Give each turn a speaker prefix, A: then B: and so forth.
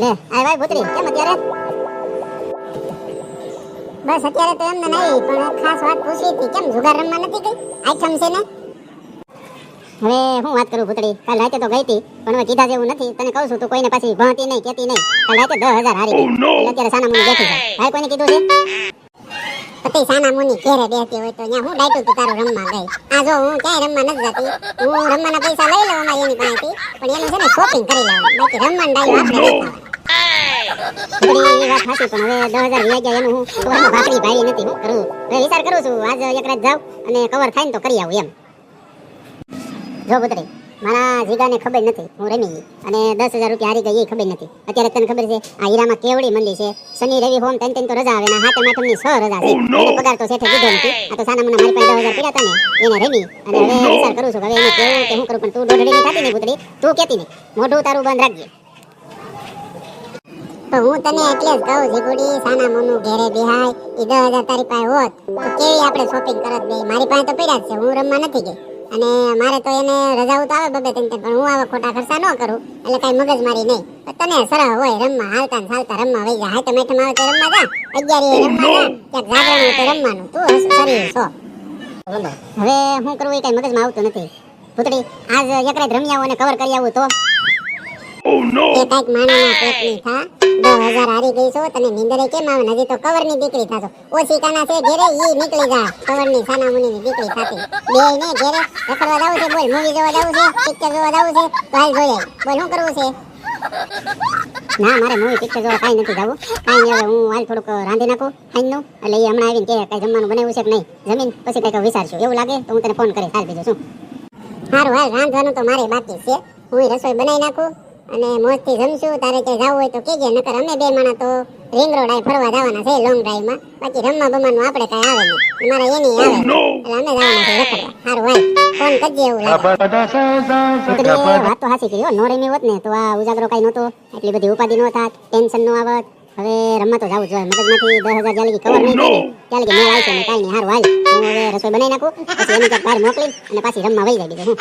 A: લે આ ભાઈ ભૂતરી કેમ અત્યારે? બસ અત્યારે તો એમને નહીં પણ ખાસ વાત પૂછી હતી કેમ જુગાર રમવા નથી ગઈ? આઈટમ છે ને? હવે હું વાત કરું ભૂતડી કાલ રાતે તો ગઈ હતી પણ હવે કીધા જેવું નથી તને કહું છું તું કોઈને પાછી ભણતી નહીં કેતી નહીં. કાલ રાતે દસ હજાર હારી. અત્યારે સાના મુની બેઠી છે. ભાઈ કોઈને કીધું છે? પતિ સાના મુનિ ઘેરે બેસતી હોય તો ત્યાં હું ડાયટું તું તારું રમવા ગઈ. આ જો હું ક્યાંય રમવા નથી જતી. હું રમવાના પૈસા લઈ લઉં અમારી એની પાસેથી પણ એનું છે ને શોપિંગ કરી લઉં બાકી રમવાનું ડાયું આપણે ખબર છે કેવડી મંદી છે શનિ રવિ હોમ તન તો રજા આવે ને હાથે માથમની છ રજા છે પગાર તો એને રમી અને કરું છું પણ તું દોઢડી તું કેતી નહીં. મોઢું તારું બંધ રાખજે. તો હું તને એટલે જ કહું જીગુડી સાના મોનું ઘેરે બિહાય ઈ દસ હજાર તારી પાસે હોત તો કેવી આપણે શોપિંગ કરત બે મારી પાસે તો પડ્યા જ છે હું રમવા નથી ગઈ. અને મારે તો એને રજાઓ તો આવે બબે ત્રણ પણ હું આવા ખોટા ખર્ચા ન કરું એટલે કઈ મગજ મારી નહીં. તને સરળ હોય રમવા હાલતા ને ચાલતા રમવા વહી જા હાથે મેઠમ આવે તો રમવા જા. અગિયારી રમવા જા ક્યાંક જાગરણ તો રમવાનું. તું શરીર છો હવે હું કરવું એ કઈ મગજમાં આવતું નથી. પુતળી આજ એક રાત રમી આવું અને કવર કરી આવું તો. એ કાંઈક માણાના પેટની થા. દસ હારી ગઈ છો તને નીંદરે કેમ આવે? ને તો કવરની દીકરી થાશો. ઓછી કાના છે ઘેરે ઈ નીકળી જા. કવરની સાના મુનીની દીકરી થાતી. બે ને ઘેરે રખડવા જાવું છે બોલ મૂવી જોવા જાવું છે પિક્ચર જોવા જાવું છે તો હાલ જોઈ બોલ શું કરવું છે? ના મારે મૂવી પિક્ચર જોવા કાંઈ નથી જવું. કાંઈ હવે હું હાલ થોડુંક રાંધી નાખું ખાઈને એટલે એ હમણાં આવીને કે કાંઈ જમવાનું બનાવ્યું છે કે નહીં? જમીન પછી કંઈક વિચારશું. એવું લાગે તો હું તને ફોન કરીશ. હાલ બીજું શું? સારું હાલ રાંધવાનું તો મારે બાકી છે. હું રસોઈ બનાવી નાખું. અને મોજથી જમશું તારે ક્યાંય જવું હોય તો કહેજે નકર અમે બે માણા તો રિંગ રોડ આય ફરવા જવાના છે લોંગ ડ્રાઈવમાં બાકી રમવા બમવાનું આપણે કાંઈ આવે નહીં. અમારે એની આવે. એટલે અમે જવાના છે રખડવા. સારું હાલ. ફોન કરજે એવું લાગે વાત તો હાચી કરી નો રમી હોત ને તો આ ઉજાગરો કાંઈ નહોતો. એટલી બધી ઉપાધિ નો થાત ટેન્શન નો આવત. હવે રમવા તો જવું જોઈએ. મગજમાંથી દસ હજાર જ્યાં લગી કવર નહીં થાય ને મેળ આવશે ને કાંઈ નહીં. હારું હાલ. હું હવે રસોઈ બનાવી નાખું પછી એની બહાર મોકલી અને પાછી રમવા વહી જાય બીજું હું.